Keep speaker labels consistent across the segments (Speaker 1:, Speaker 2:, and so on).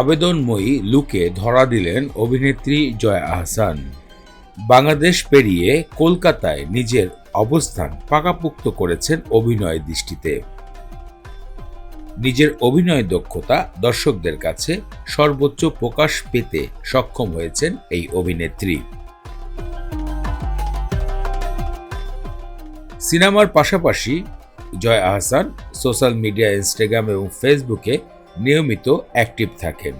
Speaker 1: আবেদনময়ী লুকে ধরা দিলেন অভিনেত্রী জয়া আহসান। বাংলাদেশ পেরিয়ে কলকাতায় নিজের অবস্থান পাকাপুক্ত করেছেন অভিনয় দৃষ্টিতে। নিজের অভিনয় দক্ষতা দর্শকদের কাছে সর্বোচ্চ প্রকাশ পেতে সক্ষম হয়েছেন এই অভিনেত্রী। সিনেমার পাশাপাশি Joy Ahsan social media, Instagram এবং ফেসবুকে নিয়মিত অ্যাক্টিভ থাকেন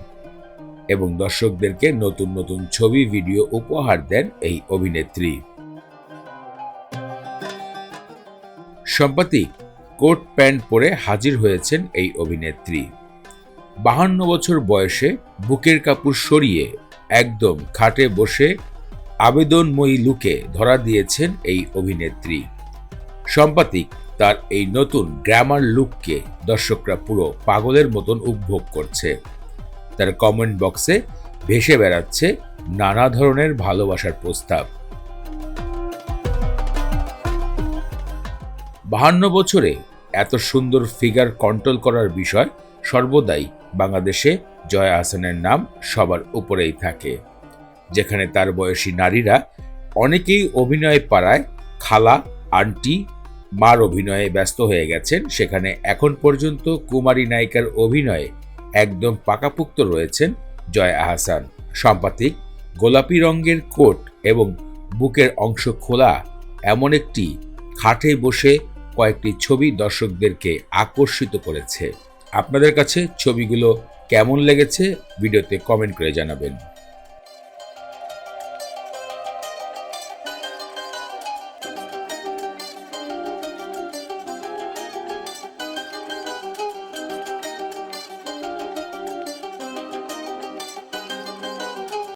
Speaker 1: এবং দর্শকদেরকে নতুন নতুন ছবি ভিডিও উপহার দেন এই অভিনেত্রী। সম্প্রতি কোট প্যান্ট পরে হাজির হয়েছেন এই অভিনেত্রী। বাহান্ন বছর বয়সে বুকের কাপড় সরিয়ে একদম খাটে বসে আবেদনময়ী লুকে ধরা দিয়েছেন এই অভিনেত্রী। সম্পাতিক তার এই নতুন গ্র্যামার লুককে দর্শকরা পুরো পাগলের মতন উপভোগ করছে। তার কমেন্ট বক্সে ভেসে বেড়াচ্ছে নানা ধরনের ভালোবাসার প্রস্তাব। বাহান্ন বছরে এত সুন্দর ফিগার কন্ট্রোল করার বিষয় সর্বদাই বাংলাদেশে জয়া হাসানের নাম সবার উপরেই থাকে, যেখানে তার বয়সী নারীরা অনেকেই অভিনয় পাড়ায় খালা, আন্টি মার অভিনয়ে ব্যস্ত হয়ে গেছেন। সেখানে এখন পর্যন্ত কুমারী নায়িকার অভিনয়ে একদম পাকাপুক্ত রয়েছেন জয় আহসান সাম্প্রতিক গোলাপি রঙের কোট এবং বুকের অংশ খোলা এমন একটি খাটে বসে কয়েকটি ছবি দর্শকদেরকে আকর্ষিত করেছে। আপনাদের কাছে ছবিগুলো কেমন লেগেছে? ভিডিওতে কমেন্ট করে জানাবেন।